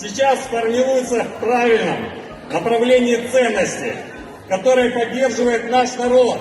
сейчас формируется в правильном направлении ценности, которые поддерживает наш народ,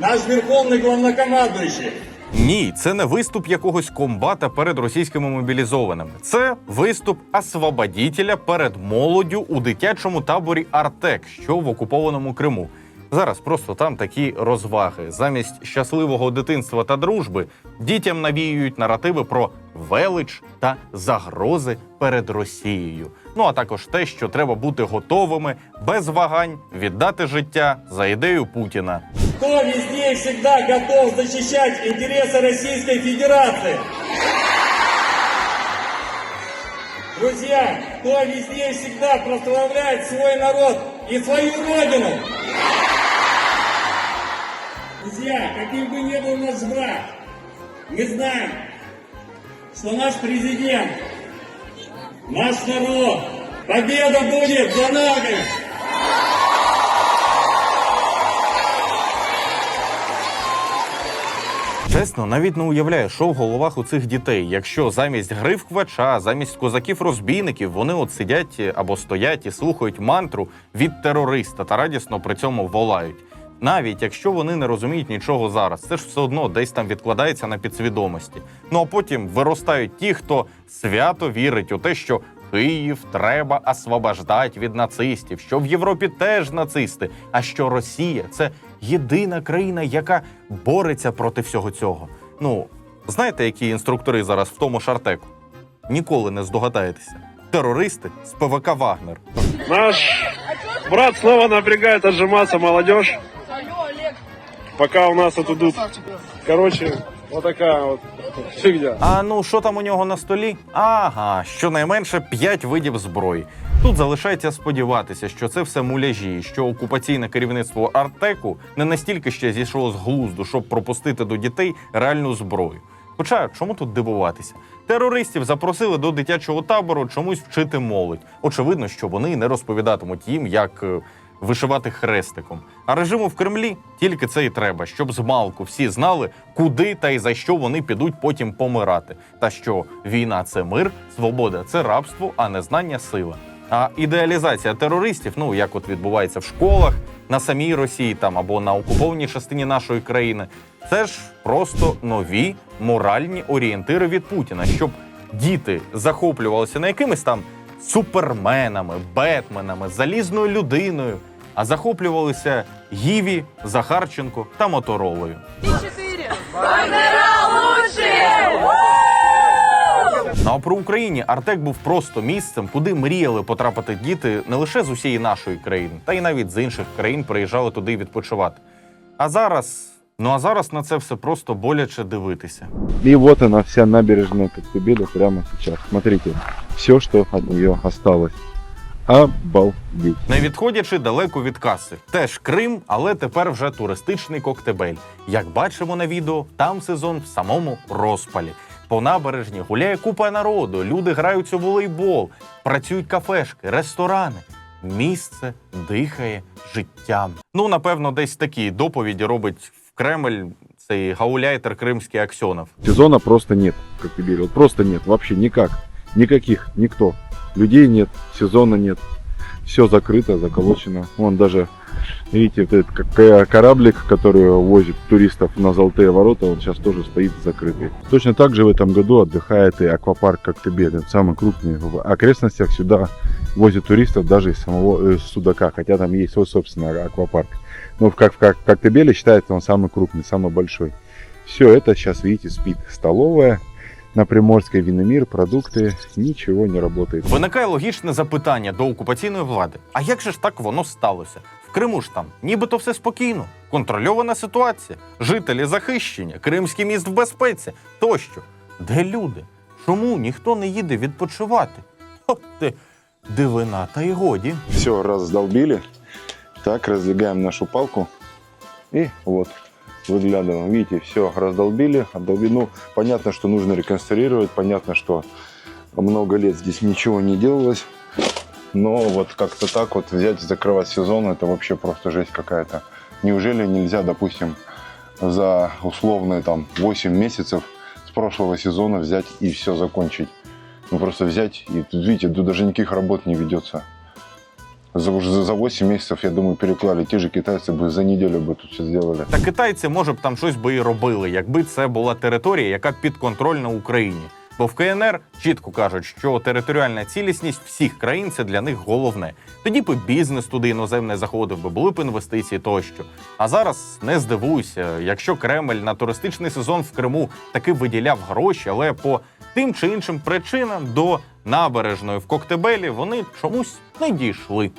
наш верховный главнокомандующий. Ні, це не виступ якогось комбата перед російськими мобілізованими. Це виступ освободітеля перед молоддю у дитячому таборі Артек, що в окупованому Криму. Зараз просто там такі розваги. Замість щасливого дитинства та дружби дітям навіюють наративи про велич та загрози перед Росією. Ну а також те, що треба бути готовими без вагань віддати життя за ідею Путіна. Кто везде и всегда готов защищать интересы Российской Федерации? Друзья, кто везде и всегда прославляет свой народ и свою родину? Друзья, каким бы ни был наш брат, мы знаем, что наш президент, наш народ, победа будет за нами! Чесно, навіть не уявляю, що в головах у цих дітей, якщо замість гри замість козаків-розбійників вони от сидять або стоять і слухають мантру від терориста та радісно при цьому волають. Навіть якщо вони не розуміють нічого зараз, це ж все одно десь там відкладається на підсвідомості. Ну а потім виростають ті, хто свято вірить у те, що Київ треба освобождати від нацистів, що в Європі теж нацисти, а що Росія це єдина країна, яка бореться проти всього цього. Ну, знаєте, які інструктори зараз в тому шартеку? Ніколи не здогадаєтеся. Терористи з ПВК Вагнер. Наш брат снова напрягает отжиматься молодежь. Пока у нас тут вот такая вот фигня. А ну що там у нього на столі? Ага, щонайменше 5 видів зброї. Тут залишається сподіватися, що це все муляжі, що окупаційне керівництво Артеку не настільки ще зійшло з глузду, щоб пропустити до дітей реальну зброю. Хоча чому тут дивуватися? Терористів запросили до дитячого табору чомусь вчити молодь. Очевидно, що вони не розповідатимуть їм, як е, вишивати хрестиком. А режиму в Кремлі тільки це і треба, щоб з малку всі знали, куди та й за що вони підуть потім помирати. Та що війна це мир, свобода це рабство, а незнання сила. А ідеалізація терористів, ну як от відбувається в школах, на самій Росії там або на окупованій частині нашої країни, це ж просто нові моральні орієнтири від Путіна, щоб діти захоплювалися не якимись там суперменами, бетменами, залізною людиною, а захоплювалися Гіві, Захарченко та Моторолою. Бандера! Ну а про Україні Артек був просто місцем, куди мріяли потрапити діти не лише з усієї нашої країни, та й навіть з інших країн приїжджали туди відпочивати. А зараз, ну а зараз на це все просто боляче дивитися. И вот она, вся набережная Коктебеля прямо сейчас. Смотрите, все, что от нее осталось. Обалдеть. Не відходячи далеко від каси. Теж Крим, але тепер вже туристичний коктебель. Як бачимо на відео, там сезон в самому розпалі. По набережні гуляє купа народу, люди грають у волейбол, працюють кафешки, ресторани. Місце дихає життям. Ну, напевно, десь такі доповіді робить в Кремль цей гауляйтер кримський Аксьонов. Сезона просто нет в Коктебеле. Вот просто нет, вообще никак. Никаких, никто. Людей нет, сезона нет. Все закрыто, заколочено. Вон даже, видите, вот этот кораблик, который возит туристов на Золотые ворота, он сейчас тоже стоит закрытый. Точно так же в этом году отдыхает и аквапарк Коктебель. Самый крупный. В окрестностях сюда возят туристов даже из самого э, Судака, хотя там есть свой собственный аквапарк. Но как, в Коктебеле считается он самый крупный, самый большой. Все это сейчас, видите, спит. Столовая на Приморской Виномир, продукты, ничего не работает. Виникає логічне запитання до окупаційної влади: а як же ж так воно сталося? В Криму ж там нібито все спокійно, контрольована ситуація, жителі захищення, Кримський міст в безпеці тощо. Де люди? Чому ніхто не їде відпочивати? От ти дивина, та й годі. Все раздолбили. Так, раздвигаем нашу палку. И вот, выглядываем. Видите, все раздолбили. Отдолбили. Ну, понятно, что нужно реконструировать. Понятно, что много лет здесь ничего не делалось. Но вот как-то так вот взять и закрывать сезон, это вообще просто жесть какая-то. Неужели нельзя, допустим, за условные там 8 месяцев с прошлого сезона взять и все закончить? Ну просто взять и видите, тут даже никаких работ не ведется. За, уже за- за 8 месяцев, я думаю, переклали. Те же китайцы бы за неделю бы тут все сделали. Та китайці, може б там щось би і робили, якби це була територія, яка підконтрольна Україні. Бо в КНР чітко кажуть, що територіальна цілісність всіх країн це для них головне. Тоді б і бізнес туди іноземний заходив, би були б інвестиції тощо. А зараз не здивуйся, якщо Кремль на туристичний сезон в Криму таки виділяв гроші, але по тим чи іншим причинам до набережної в Коктебелі вони чомусь не дійшли.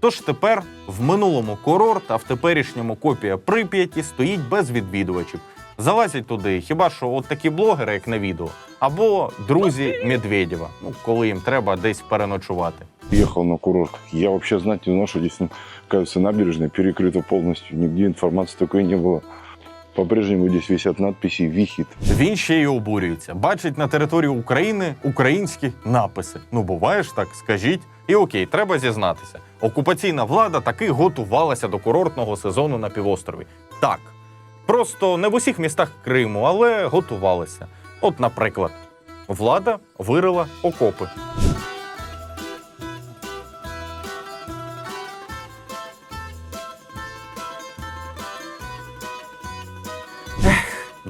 Тож тепер в минулому курорт, а в теперішньому копія Прип'яті стоїть без відвідувачів. Залазять туди хіба що от такі блогери, як на відео, або друзі Медведєва, ну коли їм треба десь переночувати. Ехал на курорт. Я вообще знать не знал, что здесь, ну, кажется, набережная перекрыта полностью. Нигде информации такой не было. По-прежнему здесь висят надписи «Вихит». Він ще й обурюється. Бачить на території України українські написи. Ну буває ж так, скажіть. І окей, треба зізнатися. Окупаційна влада таки готувалася до курортного сезону на півострові. Так. Просто не в усіх містах Криму, але готувалися. От, наприклад, влада вирила окопи.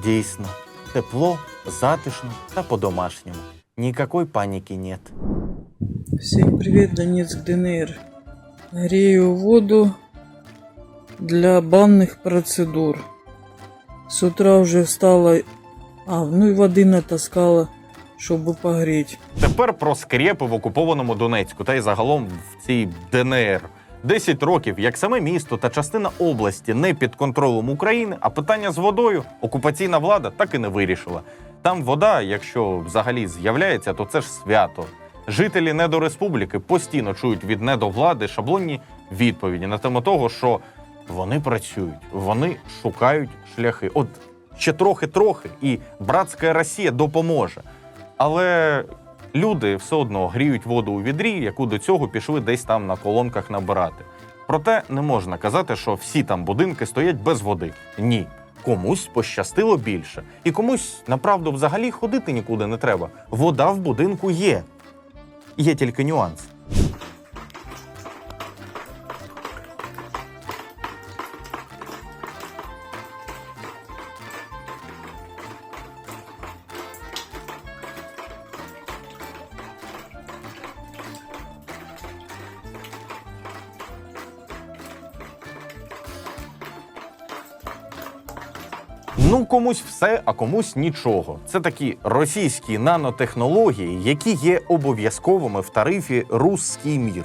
Дійсно, тепло, затишно та по-домашньому. Никакой паніки нет. Всем привет, Донецк, ДНР. Грею воду для банных процедур. С утра уже встала, а, ну и воды натаскала, чтобы погреть. Тепер про скрепи в окупованому Донецьку та й загалом в цій ДНР. 10 років, як саме місто та частина області не під контролем України, а питання з водою окупаційна влада так і не вирішила. Там вода, якщо взагалі з'являється, то це ж свято. Жителі недореспубліки постійно чують від недовлади шаблонні відповіді на тему того, що вони працюють, вони шукають шляхи. От ще трохи-трохи, і братська Росія допоможе. Але люди все одно гріють воду у відрі, яку до цього пішли десь там на колонках набирати. Проте не можна казати, що всі там будинки стоять без води. Ні. Комусь пощастило більше, і комусь направду взагалі ходити нікуди не треба. Вода в будинку є. Є тільки нюанс. Ну, комусь все, а комусь нічого. Це такі російські нанотехнології, які є обов'язковими в тарифі Русський мір.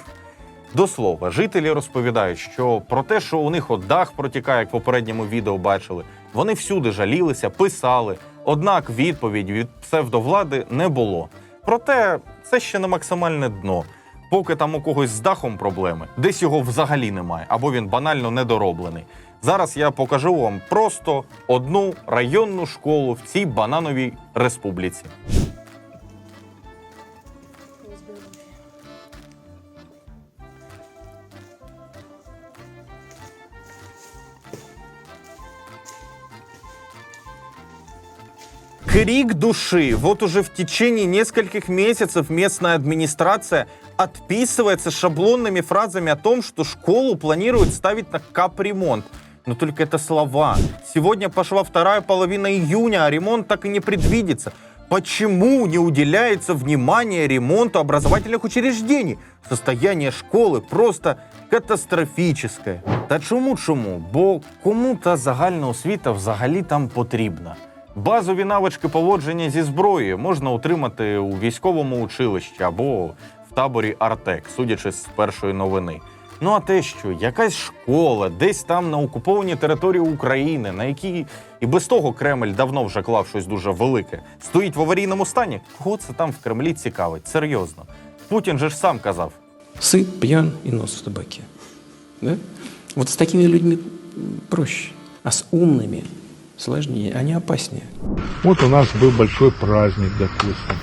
До слова, жителі розповідають, що про те, що у них от дах протікає, як в попередньому відео бачили, вони всюди жалілися, писали. Однак відповідь від псевдовлади не було. Проте це ще не максимальне дно. Поки там у когось з дахом проблеми, десь його взагалі немає, або він банально недороблений. Зараз я покажу вам просто одну районну школу в цій банановій республіці. Крик души. Вот уже в течение нескольких месяцев местная администрация отписывается шаблонными фразами о том, что школу планируют ставить на капремонт. Но только это слова. Сегодня пошла вторая половина июня, а ремонт так и не предвидится. Почему не уделяется внимание ремонту образовательных учреждений? Состояние школи просто катастрофічне. Та чому чому? Бо кому та загальна освіта взагалі там потрібна? Базові навички поводження зі зброєю можна отримати у військовому училищі або в таборі Артек, судячи з першої новини. Ну а те, що якась школа десь там на окупованій території України, на якій і без того Кремль давно вже клав щось дуже велике, стоїть в аварійному стані, кого це там в Кремлі цікавить? Серйозно. Путін же ж сам казав: Сыт, пьян и нос в табаке. Да? Вот с такими людьми проще, а с умными сложнее, они опаснее. Вот у нас был большой праздник, допустим,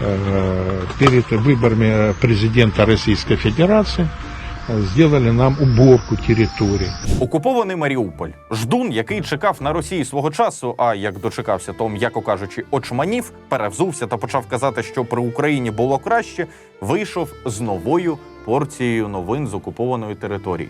э, перед выборами президента Российской Федерации. э, нам уборку территории. Окупований Маріуполь. Ждун, який чекав на Росії свого часу, а як дочекався, то, м'яко кажучи, очманів, перевзувся та почав казати, що при Україні було краще, вийшов з новою порцією новин з окупованої території.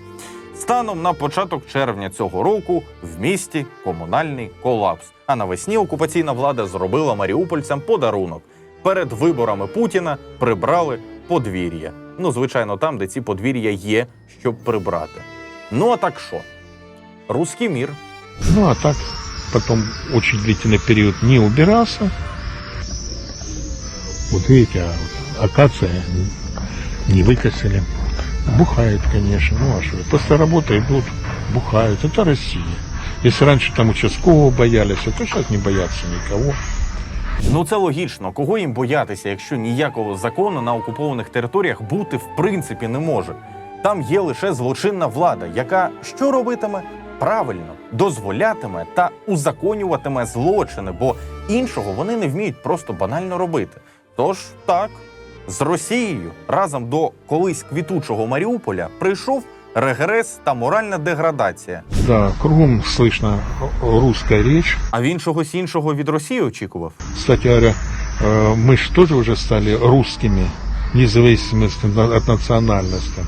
Станом на початок червня цього року в місті комунальний колапс. А навесні окупаційна влада зробила маріупольцям подарунок. Перед виборами Путіна прибрали подвір'я. Ну, звичайно, там, де ці подвір'я є, щоб прибрати. Ну а так що? Руський мір. Ну а так потом очень длительный период не убирался. Вот видите, а вот акация не выкосили. Бухают, конечно. Ну а что, после работы идут, бухают. Это Россия. Если раньше там участкового боялись, то сейчас не боятся никого. Ну це логічно. Кого їм боятися, якщо ніякого закону на окупованих територіях бути в принципі не може? Там є лише злочинна влада, яка що робитиме? Правильно дозволятиме та узаконюватиме злочини, бо іншого вони не вміють просто банально робити. Тож так, з Росією разом до колись квітучого Маріуполя прийшов регрес та моральна деградація. Да, кругом слышно русская речь. А він чогось іншого від Росії очікував. Кстати говоря, э, мы же тоже уже стали русскими, вне зависимости на- от национальности.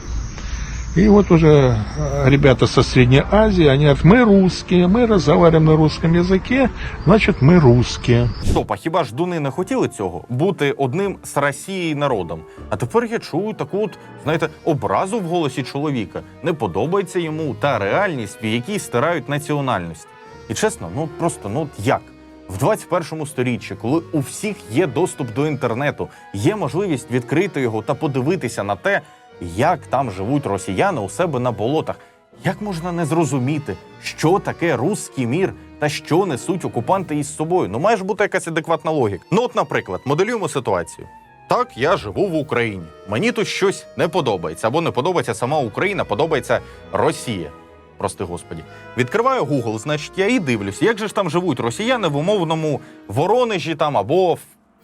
И вот уже э, ребята со Средней Азии, они говорят, мы русские, мы разговариваем на русском языке, значит мы русские. Стоп, а хіба ж дуни не хотіли цього бути одним з Росією народом? А тепер я чую таку, от, знаєте, образу в голосі чоловіка. Не подобається йому та реальність, в якій стирають національність. І чесно, ну просто ну от як? В 21 сторіччі, коли у всіх є доступ до інтернету, є можливість відкрити його та подивитися на те, як там живуть росіяни у себе на болотах. Як можна не зрозуміти, що таке руський мір та що несуть окупанти із собою? Ну має ж бути якась адекватна логіка. Ну, от, наприклад, моделюємо ситуацію. Так, я живу в Україні. Мені тут щось не подобається, або не подобається сама Україна, подобається Росія. Прости господі. Відкриваю Google, значить, я і дивлюсь, як же ж там живуть росіяни в умовному Воронежі там або в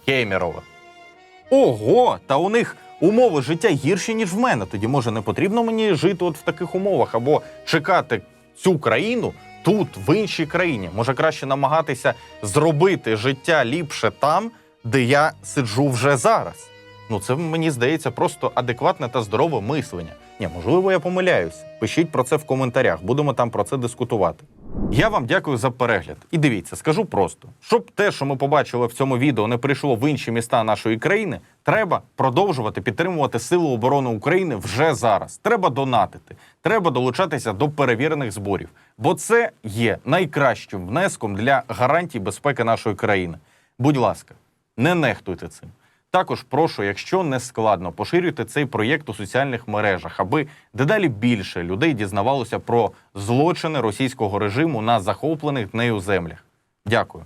Кемерово. Ого, та у них умови життя гірші, ніж в мене. Тоді може не потрібно мені жити от в таких умовах або чекати цю країну тут, в іншій країні. Може краще намагатися зробити життя ліпше там, де я сиджу вже зараз. Ну, це мені здається просто адекватне та здорове мислення. Ні, можливо, я помиляюсь. Пишіть про це в коментарях, будемо там про це дискутувати. Я вам дякую за перегляд. І дивіться, скажу просто: щоб те, що ми побачили в цьому відео, не прийшло в інші міста нашої країни, треба продовжувати підтримувати Сили оборони України вже зараз. Треба донатити, треба долучатися до перевірених зборів, бо це є найкращим внеском для гарантій безпеки нашої країни. Будь ласка, не нехтуйте цим. Також прошу, якщо не складно, поширюйте цей проєкт у соціальних мережах, аби дедалі більше людей дізнавалося про злочини російського режиму на захоплених нею землях. Дякую.